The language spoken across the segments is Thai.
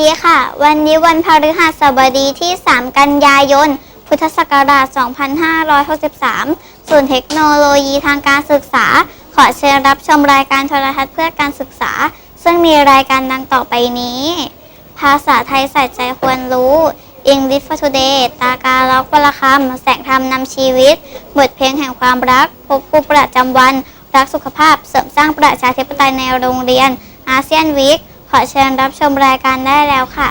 ดีค่ะ วันนี้วันพฤหัสบดีที่ 3 กันยายน พุทธศักราช 2563ส่วนย์เทคโนโลยีทางการศึกษา ขอเชิญรับชมรายการโทรทัศน์เพื่อการศึกษา ซึ่งมีรายการดังต่อไปนี้ ภาษาไทยใส่ใจควรรู้ English for Today ตาการล็อกวลคำแสงธรรมนำชีวิต บทเพลงแห่งความรัก พบกูประจำวัน รักสุขภาพ เสริมสร้างประชาธิปไตยในโรงเรียนอาเซียนวีค ขอเชิญรับชมรายการได้แล้วค่ะ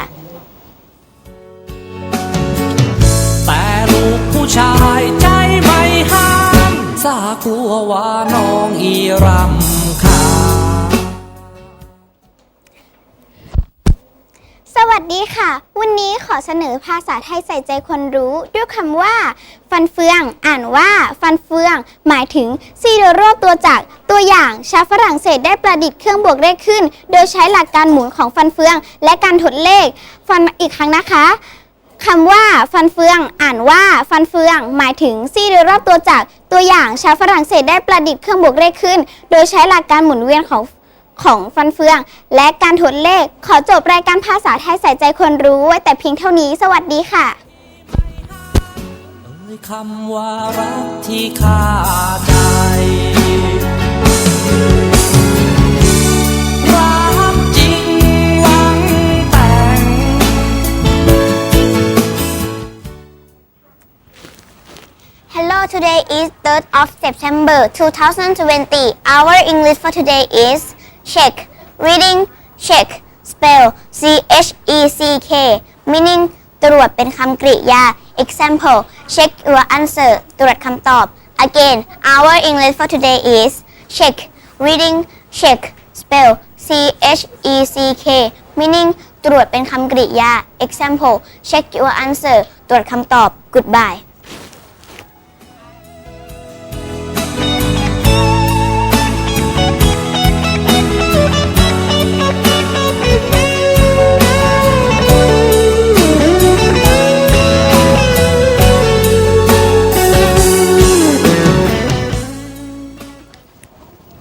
แต่ลูกผู้ชายใจไม่ห้ามสากลัวว่าน้องอีรำ สวัสดีค่ะ วันนี้ขอเสนอภาษาไทยใส่ใจคนรู้ ด้วยคำว่า ฟันเฟือง อ่านว่า ฟันเฟือง หมายถึงซีโดโรตัวจากตัวอย่างชาวฝรั่งเศสได้ประดิษฐ์เครื่องบวกเลขขึ้น โดยใช้หลักการหมุนของฟันเฟือง และการถดเลข ฟันอีกครั้งนะคะคำว่า ฟันเฟือง อ่านว่า ฟันเฟือง หมายถึงซี่โดยรอบตัวจากตัวอย่างชาวฝรั่งเศสได้ประดิษฐ์เครื่องบวกเลขขึ้น โดยใช้หลักการหมุนเวียนของ ของฟันเฟือง และการถดเลข ขอจบรายการภาษาไทยใส่ใจคนรู้ไว้แต่เพียงเท่านี้ สวัสดีค่ะ เอ่ยคำว่ารักที่ข้าใจ รักจริงหวังแต่ง Hello today is 3rd of September 2020 Our English for today is check reading check spell C H E C K meaning ตรวจเป็นคำกริยา example check your answer ตรวจคำตอบ again our English for today is check reading check spell C H E C K meaning ตรวจเป็นคำกริยา example check your answer ตรวจคำตอบ goodbye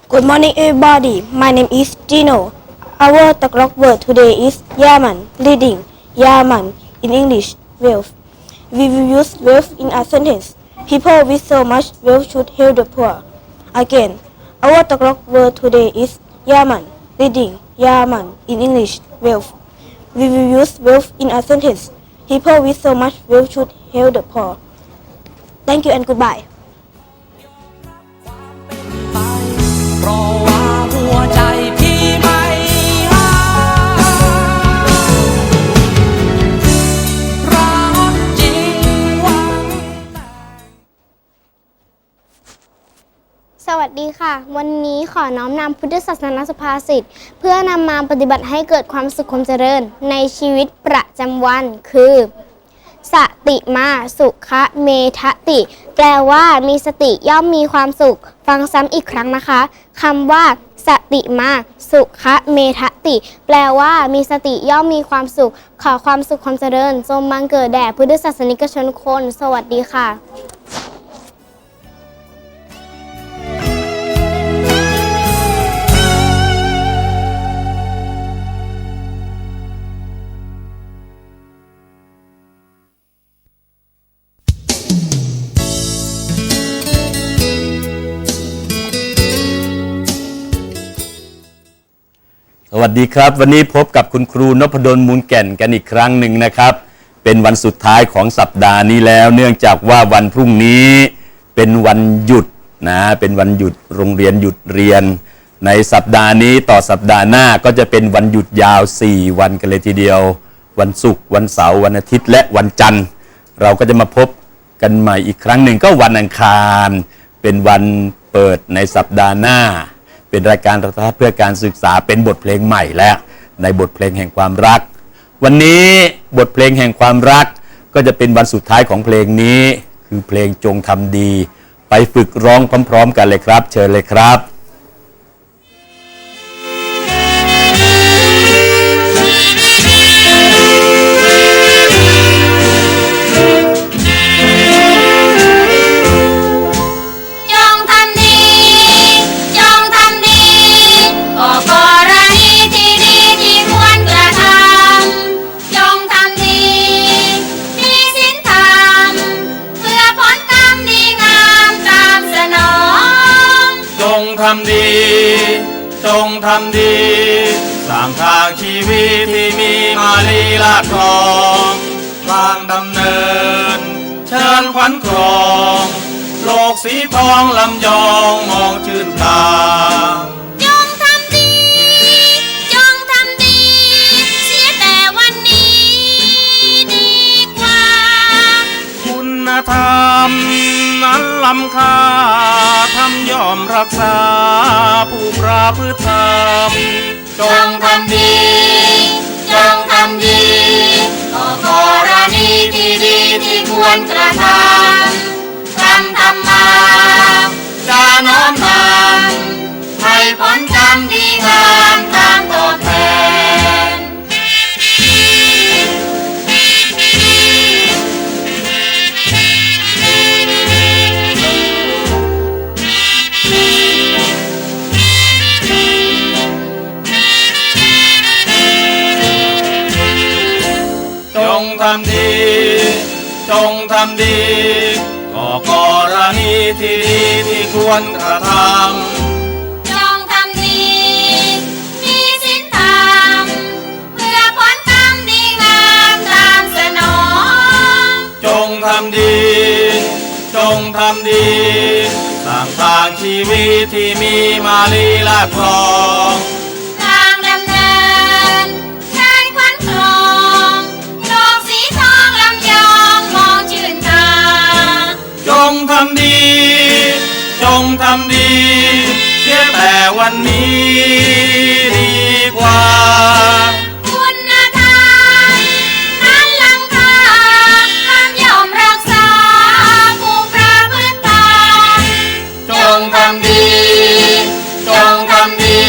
Good morning, everybody. My name is Gino. Our Tagalog word today is Yaman, leading Yaman in English, wealth. We will use wealth in a sentence. People with so much wealth should help the poor. Again, our Tagalog word today is Yaman, leading Yaman in English, wealth. We will use wealth in a sentence. People with so much wealth should help the poor. Thank you and goodbye. สวัสดีค่ะ วันนี้ขอน้อมนำพุทธศาสนาสุภาษิตเพื่อนำมาปฏิบัติให้เกิดความสุขความเจริญ ในชีวิตประจำวันคือ สติมาสุขะเมทะติ แปลว่ามีสติย่อมมีความสุข ฟังซ้ำอีกครั้งนะคะคำว่า สติมา สุขะเมทติ แปลว่ามีสติย่อมมีความสุข ขอความสุขความเจริญจงบังเกิดแด่พุทธศาสนิกชนคน สวัสดีค่ะ วัสดีครับ วันนี้พบกับคุณครูนพดลมูลแก่นกันอีกครั้งหนึ่งนะครับ เป็นวันสุดท้ายของสัปดาห์นี้แล้ว เนื่องจากว่าวันพรุ่งนี้เป็นวันหยุดนะเป็นวันหยุดโรงเรียนหยุดเรียน ในสัปดาห์นี้ต่อสัปดาห์หน้าก็จะเป็นวันหยุดยาว 4 วันกันเลยทีเดียว วันศุกร์วันเสาร์วันอาทิตย์และวันจันทร์ เราก็จะมาพบกันใหม่อีกครั้งหนึ่งก็วันอังคาร เป็นวันเปิดในสัปดาห์หน้า เป็นรายการโทรทัศน์เพื่อการศึกษาเป็นบทเพลงใหม่แล้วในบทเพลงแห่งความรัก วันนี้บทเพลงแห่งความรัก ก็จะเป็นวันสุดท้ายของเพลงนี้ คือเพลงจงทำดี ไปฝึกร้องพร้อม ๆ กันเลยครับ เชิญเลยครับ ทำดี สร้างทางชีวิตที่มีมาลีลาดคลองทางดำเนิน เชิญขวัญครอง โลกสีทองลำยองมองชื่นตาจงทำดีจงทำดีเสียแต่วันนี้ดีกว่าคุณธรรม นั้นล้ำค่าทำยอมรักษา ผู้ประพฤติธรรมจงทำดี จงทำดีก็กรณีที่ดีที่ควรกระทำทำทำมาจะน้อมนำให้ผลกรรมดีงามตามตอบแทน งทำดีก็กรณีที่ดีที่ควรกระทำจงทำดีมีศีลธรรมเพื่อผลกรรมดีงามตามสนอง จงทำดี จงทำดีสร้างทางชีวิตที่มีมาลีลาดคลองทาง งทำดีเสียแต่วันนี้ดีกว่า คุณธรรมนั้นล้ำค่าทำยอมรักษาผู้ประพฤติตามจงทำดี จงทำดี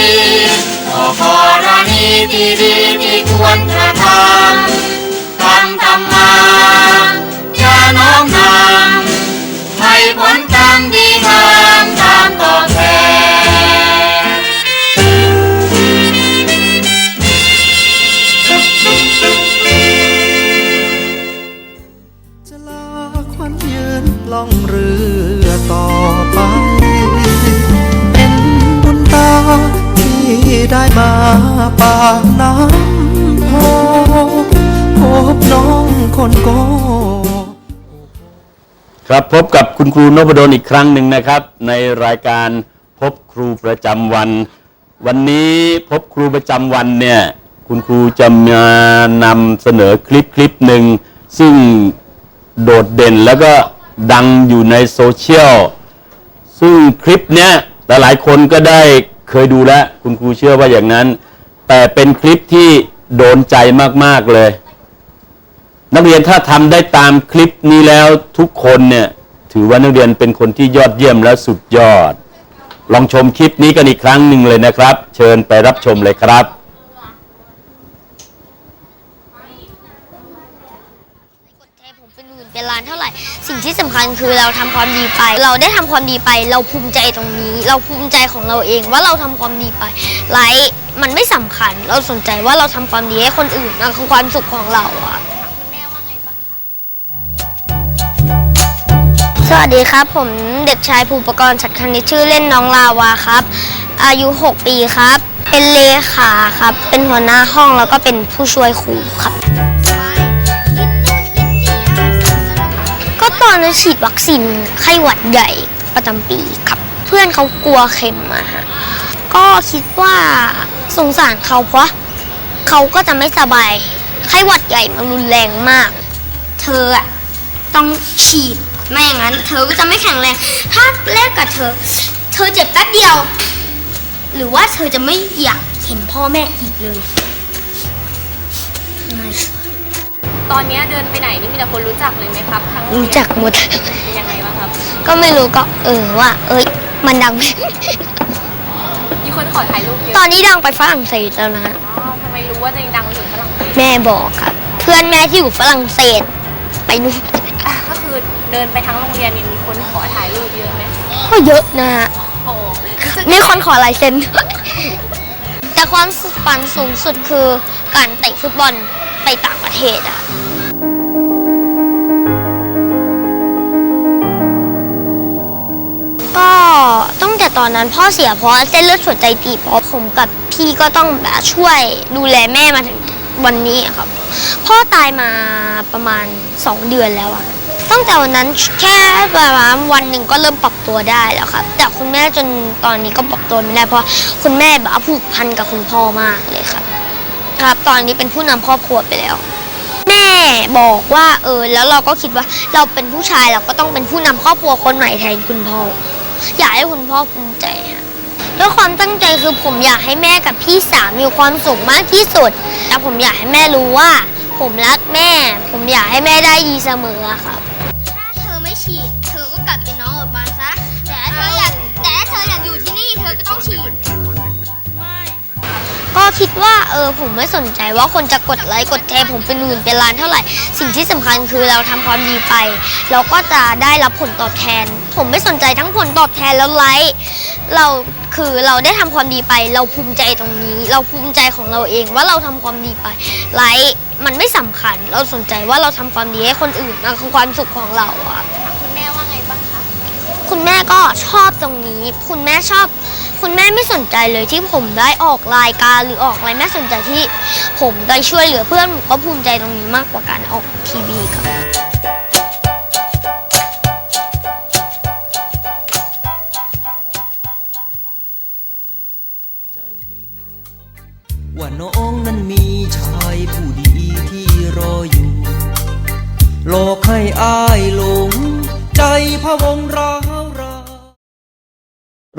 ก็กรณีที่ดีที่ควรกระทำทำทำมาจะน้อมนำให้ผล อบแทนจะลาควันยืนล่องเรือต่อไป เป็นบุญตาที่ได้มาปากน้ำโพพบน้องคนโก ครับพบกับ คุณครูนพดลอีกครั้งหนึ่งนะครับ ในรายการพบครูประจำวัน วันนี้พบครูประจำวันเนี่ยคุณครูจะมานำเสนอคลิปคลิปหนึ่งซึ่งโดดเด่นแล้วก็ดังอยู่ในโซเชียลซึ่งคลิปเนี้ยหลายๆคนก็ได้เคยดูแล้ว คุณครูเชื่อว่าอย่างนั้น แต่เป็นคลิปที่โดนใจมาก ๆ เลย นักเรียนถ้าทำได้ตามคลิปนี้แล้วทุกคนเนี่ย ถือว่านักเรียนเป็นคนที่ยอดเยี่ยมและสุดยอด ลองชมคลิปนี้กันอีกครั้งหนึ่งเลยนะครับ เชิญไปรับชมเลยครับกดแชร์ผมเป็นหมื่นเป็นล้านเท่าไหร่ สิ่งที่สำคัญคือเราทำความดีไป เราได้ทำความดีไป เราภูมิใจตรงนี้ เราภูมิใจของเราเองว่าเราทำความดีไปไลค์มันไม่สำคัญ เราสนใจว่าเราทำความดีให้คนอื่นนั่นคือความสุขของเราอะ สวัสดีครับ ผมเด็กชายภูปกรณ์สัตคณิตชื่อเล่นน้องลาวาครับ อายุ 6 ปีครับ เป็นเลขาครับ เป็นหัวหน้าห้องแล้วก็เป็นผู้ช่วยครูครับ ก็ตอนนั้นฉีดวัคซีนไข้หวัดใหญ่ประจำปีครับ เพื่อนเขากลัวเข็มอะฮะก็คิดว่าสงสารเขาเพราะเขาก็จะไม่สบายไข้หวัดใหญ่มันรุนแรงมาก เธออะต้องฉีด ไม่อย่างนั้นเธอก็จะไม่แข็งแรง ถ้าแลกกับเธอ เธอเจ็บแป๊บเดียว หรือว่าเธอจะไม่อยากเห็นพ่อแม่อีกเลยไม่ตอนเนี้ยเดินไปไหนนี่มีแต่คนรู้จักเลยไหมครับทั้งรู้จักหมดเป็นยังไงบ้างครับ ก็ไม่รู้ก็เออว่า เอ้ย มันดังมีคนขอถ่ายรูปเยอะตอนนี้ดังไปฝรั่งเศสแล้วนะอ๋อทำไมรู้ว่าตัวเองดังถึงฝรั่งเศสแม่บอกครับ เพื่อนแม่ที่อยู่ฝรั่งเศสไปนู่นอะก็คือ เดินไปทั้งโรงเรียนเนี่ยมีคนขอถ่ายรูปเยอะไหมก็เยอะนะฮะโอ้โหรู้สึกมีคนขอลายเซ็น แต่ความฝันสูงสุดคือการเตะฟุตบอลไปต่างประเทศอะก็ตั้งแต่ตอนนั้นพ่อเสียเพราะเส้นเลือดหัวใจตีบเพราะผมกับพี่ก็ต้องแบบช่วยดูแลแม่มาถึงวันนี้อะครับ พ่อตายมาประมาณ 2 เดือนแล้วอะ ตั้งแต่วันนั้นแค่ประมาณวันหนึ่งก็เริ่มปรับตัวได้แล้วครับ แต่คุณแม่จนตอนนี้ก็ปรับตัวไม่ได้เพราะคุณแม่แบบผูกพันกับคุณพ่อมากเลยครับ ครับ ตอนนี้เป็นผู้นำครอบครัวไปแล้ว แม่บอกว่าเออแล้วเราก็คิดว่าเราเป็นผู้ชายเราก็ต้องเป็นผู้นำครอบครัวคนใหม่แทนคุณพ่ออยากให้คุณพ่อภูมิใจค่ะด้วยความตั้งใจคือผมอยากให้แม่กับพี่สาวมีความสุขมากที่สุดแต่ผมอยากให้แม่รู้ว่า ผมรักแม่ ผมอยากให้แม่ได้ดีเสมอครับ เธอก็ต้องฉีดก็คิดว่าเออผมไม่สนใจว่าคนจะกดไลค์กดแชร์ผมเป็นหมื่นเป็นล้านเท่าไหร่ สิ่งที่สำคัญคือเราทำความดีไป เราก็จะได้รับผลตอบแทน ผมไม่สนใจทั้งผลตอบแทนแล้วไลค์เราคือเราได้ทำความดีไป เราภูมิใจตรงนี้ เราภูมิใจของเราเองว่าเราทำความดีไปไลค์มันไม่สำคัญ เราสนใจว่าเราทำความดีให้คนอื่นมันคือความสุขของเราอะ คุณแม่ก็ชอบตรงนี้ คุณแม่ชอบ คุณแม่ไม่สนใจเลยที่ผมได้ออกรายการหรือออกอะไรแม่สนใจที่ ผมได้ช่วยเหลือเพื่อนผมก็ภูมิใจตรงนี้มากกว่าการออกทีวีครับว่าน้องนั้นมีชายผู้ดีที่รออยู่หลอกให้อายหลงใจพะวงรา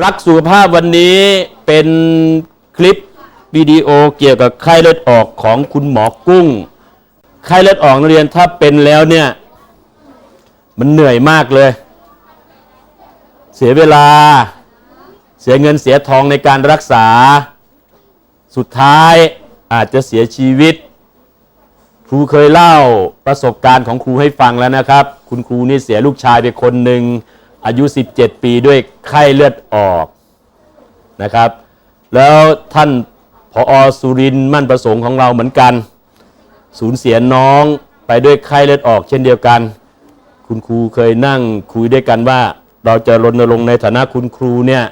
รักสุขภาพวันนี้เป็นคลิปวิดีโอเกี่ยวกับไข้เลือดออกของคุณหมอกุ้ง ไข้เลือดออกนักเรียนถ้าเป็นแล้วเนี่ย มันเหนื่อยมากเลย เสียเวลา เสียเงินเสียทองในการรักษา สุดท้ายอาจจะเสียชีวิต ครูเคยเล่าประสบการณ์ของครูให้ฟังแล้วนะครับ คุณครูนี่เสียลูกชายไปคนหนึ่ง อายุ 17 ปีด้วยไข้เลือดออกนะครับ แล้วท่านผออสุรินมั่นประสงค์ของเราเหมือนกัน สูญเสียน้องไปด้วยไข้เลือดออกเช่นเดียวกัน คุณครูเคยนั่งคุยด้วยกันว่า เราจะรณรงค์ในฐานะคุณครูเนี่ย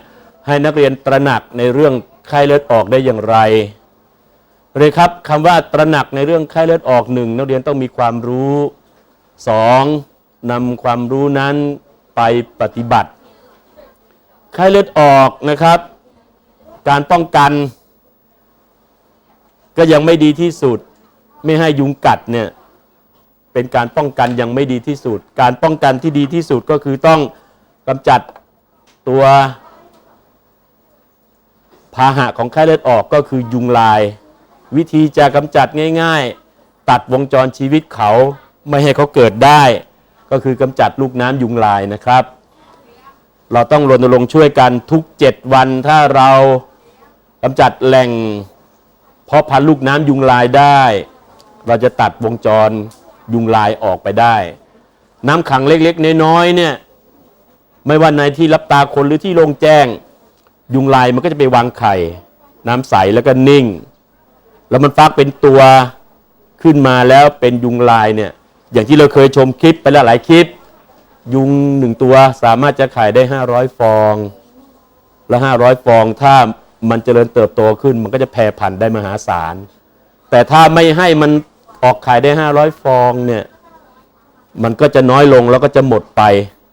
ให้นักเรียนตระหนักในเรื่องไข้เลือดออกได้อย่างไรเลยครับคำว่าตระหนักในเรื่องไข้เลือดออกหนึ่งนักเรียนต้องมีความรู้สองนำความรู้นั้น ไปปฏิบัติไข้เลือดออกนะครับ การป้องกัน ก็ยังไม่ดีที่สุด ไม่ให้ยุงกัดเนี่ยเป็นการป้องกันยังไม่ดีที่สุด การป้องกันที่ดีที่สุดก็คือต้องกำจัดตัวพาหะของไข้เลือดออกก็คือยุงลาย วิธีจะกำจัดง่าย ๆ ตัดวงจรชีวิตเขาไม่ให้เขาเกิดได้ ก็คือกำจัดลูกน้ำยุงลายนะครับ เราต้องรณรงค์ช่วยกันทุก 7 วันถ้าเรากำจัดแหล่งเพาะพันธุ์ลูกน้ำยุงลายได้ เราจะตัดวงจรยุงลายออกไปได้ น้ำขังเล็กๆน้อยๆเนี่ยไม่ว่าในที่รับตาคนหรือที่โล่งแจ้ง ยุงลายมันก็จะไปวางไข่ น้ำใสแล้วก็นิ่ง แล้วมันฟักเป็นตัวขึ้นมาแล้วเป็นยุงลายเนี่ย อย่างที่เราเคยชมคลิปไปแล้วหลายคลิป ยุงหนึ่งตัวสามารถจะไข่ได้ 500 ฟอง แล้ว500 ฟองถ้ามันเจริญเติบโตขึ้น มันก็จะแพร่พันธุ์ได้มหาศาล แต่ถ้าไม่ให้มันออกไข่ได้ 500 ฟองเนี่ยมันก็จะน้อยลงแล้วก็จะหมดไป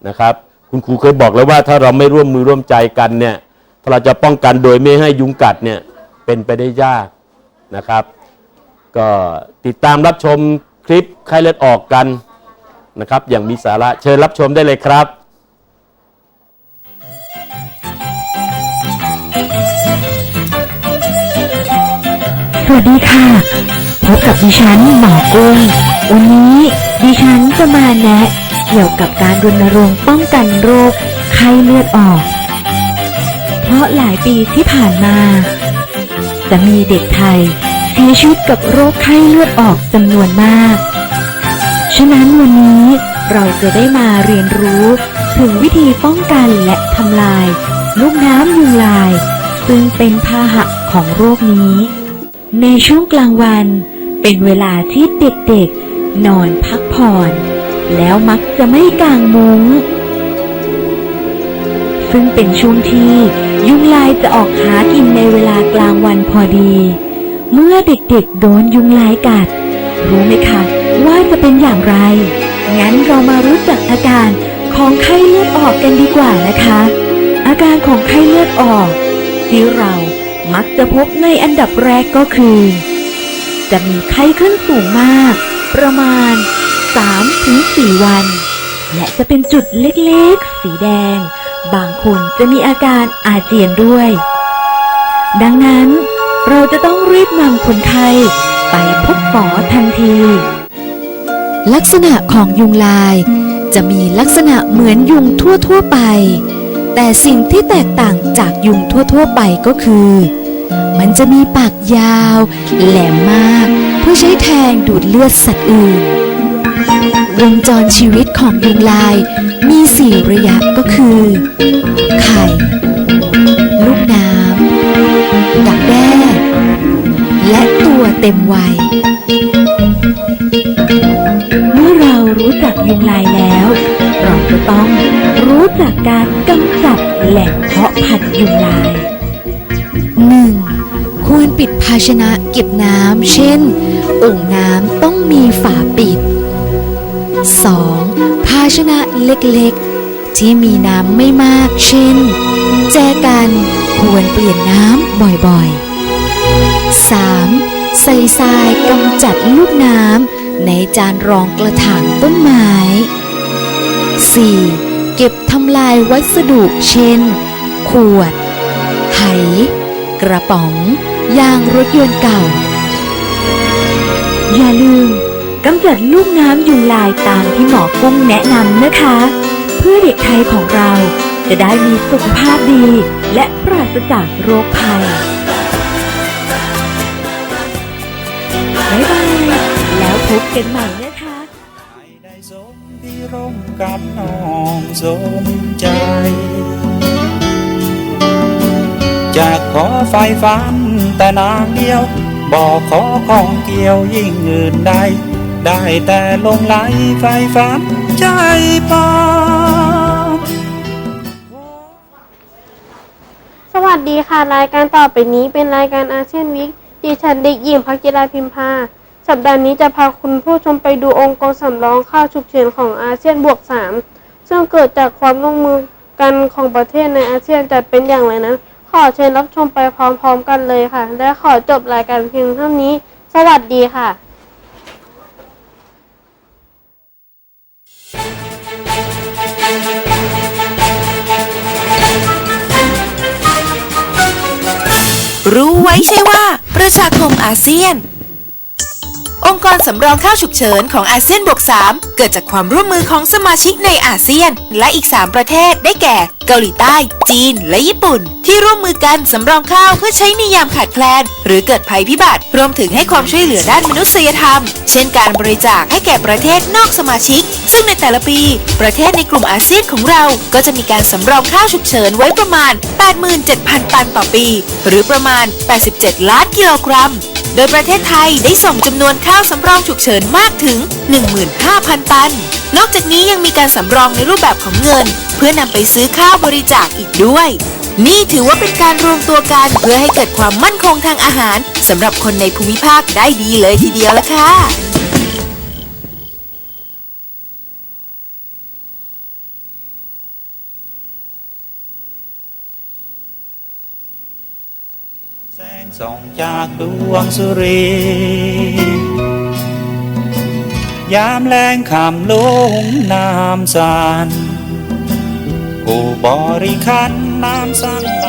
นะครับ คุณครูเคยบอกแล้วว่าถ้าเราไม่ร่วมมือร่วมใจกันเนี่ยถ้าเราจะป้องกันโดยไม่ให้ยุงกัดเนี่ยเป็นไปได้ยากนะครับ ก็ติดตามรับชม คลิปไข้เลือดออกกันนะครับ อย่างมีสาระเชิญรับชมได้เลยครับสวัสดีค่ะ พบกับดิฉันหมอกุ้งวันนี้ดิฉันจะมาแนะเกี่ยวกับการรณรงค์ป้องกันโรคไข้เลือดออก เพราะหลายปีที่ผ่านมา จะมีเด็กไทย เสียชีวิตกับโรคไข้เลือดออกจำนวนมาก ฉะนั้นวันนี้เราจะได้มาเรียนรู้ถึงวิธีป้องกันและทำลาย ลูกน้ำยุงลาย ซึ่งเป็นพาหะของโรคนี้ ในช่วงกลางวันเป็นเวลาที่เด็กๆ นอนพักผ่อน แล้วมักจะไม่กางมุง้ง ซึ่งเป็นช่วงที่ยุงลายจะออกหากินในเวลากลางวันพอดี เมื่อเด็กๆโดนยุงลายกัด รู้ไหมคะว่าจะเป็นอย่างไร งั้นเรามารู้จักอาการของไข้เลือดออกกันดีกว่านะคะ อาการของไข้เลือดออก ที่เรามักจะพบในอันดับแรกก็คือ จะมีไข้ขึ้นสูงมาก ประมาณ 3-4 วัน และจะเป็นจุดเล็กๆ สีแดง บางคนจะมีอาการอาเจียนด้วย ดังนั้น เราจะต้องรีบนำคนไข้ไปพบหมอทันที ลักษณะของยุงลาย จะมีลักษณะเหมือนยุงทั่ว ๆ ไป แต่สิ่งที่แตกต่างจากยุงทั่ว ๆ ไปก็คือ มันจะมีปากยาว แหลมมาก เพื่อใช้แทงดูดเลือดสัตว์อื่นวงจรชีวิตของยุงลายมีสี่ระยะก็คือ ไข่ ลูกน้ำ ดักแด้และตัวเต็มวัย เมื่อเรารู้จักยุงลายแล้ว เราจะต้องรู้จักการกำจัดแหล่งเพาะพันธุ์ยุงลาย 1. ควรปิดภาชนะเก็บน้ำ เช่นโอ่งน้ำต้องมีฝาปิด 2. ภาชนะเล็กๆ ที่มีน้ำไม่มาก เช่น แจกัน ควรเปลี่ยนน้ำบ่อยๆ 3. ใส่ทรายกำจัดลูกน้ำในจานรองกระถางต้นไม้ 4. เก็บทำลายวัสดุเช่น ขวด ไห กระป๋อง ยางรถยนต์เก่า อย่าลืมกำจัดลูกน้ำยุงลายตามที่หมอกุ้งแนะนำนะคะ เพื่อเด็กไทยของเราจะได้มีสุขภาพดี และปราศจากโรคภัยบ๊ายบายแล้วพบกันใหม่นะคะได้สมที่ร่มกับน้องสมใจจะขอไฟฟันแต่นางเดียว บอกขอของเกี่ยวยิ่งอื่นใด ได้แต่ลงไหลไฟฟันใจปอ วัสดีค่ะ รายการต่อไปนี้เป็นรายการอาเซียนวิกดิฉันเด็กหญิงพักจิราพิมพา สัปดาห์นี้จะพาคุณผู้ชมไปดูองค์กรสำรองข้าวฉุกเฉินของอาเซียนบวก 3 ซึ่งเกิดจากความร่วมมือกันของประเทศในอาเซียนจะเป็นอย่างไรนั้น ขอเชิญรับชมไปพร้อมๆกันเลยค่ะ และขอจบรายการเพียงเท่านี้ สวัสดีค่ะ รู้ไว้ใช่ว่า ประชาคมอาเซียน องค์กรสำรองข้าวฉุกเฉินของอาเซียนบวก3เกิดจากความร่วมมือของสมาชิกในอาเซียน และอีก 3 ประเทศได้แก่เกาหลีใต้ จีน และญี่ปุ่น ที่ร่วมมือกันสำรองข้าวเพื่อใช้ในยามขาดแคลน หรือเกิดภัยพิบัติ รวมถึงให้ความช่วยเหลือด้านมนุษยธรรม เช่นการบริจาคให้แก่ประเทศนอกสมาชิก ซึ่งในแต่ละปี ประเทศในกลุ่มอาเซียนของเรา ก็จะมีการสำรองข้าวฉุกเฉินไว้ประมาณ 87,000 ตันต่อปี หรือประมาณ 87 ล้านกิโลกรัมโดยประเทศไทยได้ส่งจำนวนข้าวสำรองฉุกเฉินมากถึง 15,000 ตัน นอกจากนี้ยังมีการสำรองในรูปแบบของเงิน เพื่อนำไปซื้อข้าวบริจาคอีกด้วย นี่ถือว่าเป็นการรวมตัวกันเพื่อให้เกิดความมั่นคงทางอาหารสำหรับคนในภูมิภาคได้ดีเลยทีเดียวละค่ะแสงส่องจากดวงสุรี ยามแรงคำลงน้ำสาน ผู้บริคันน้ำสังไหล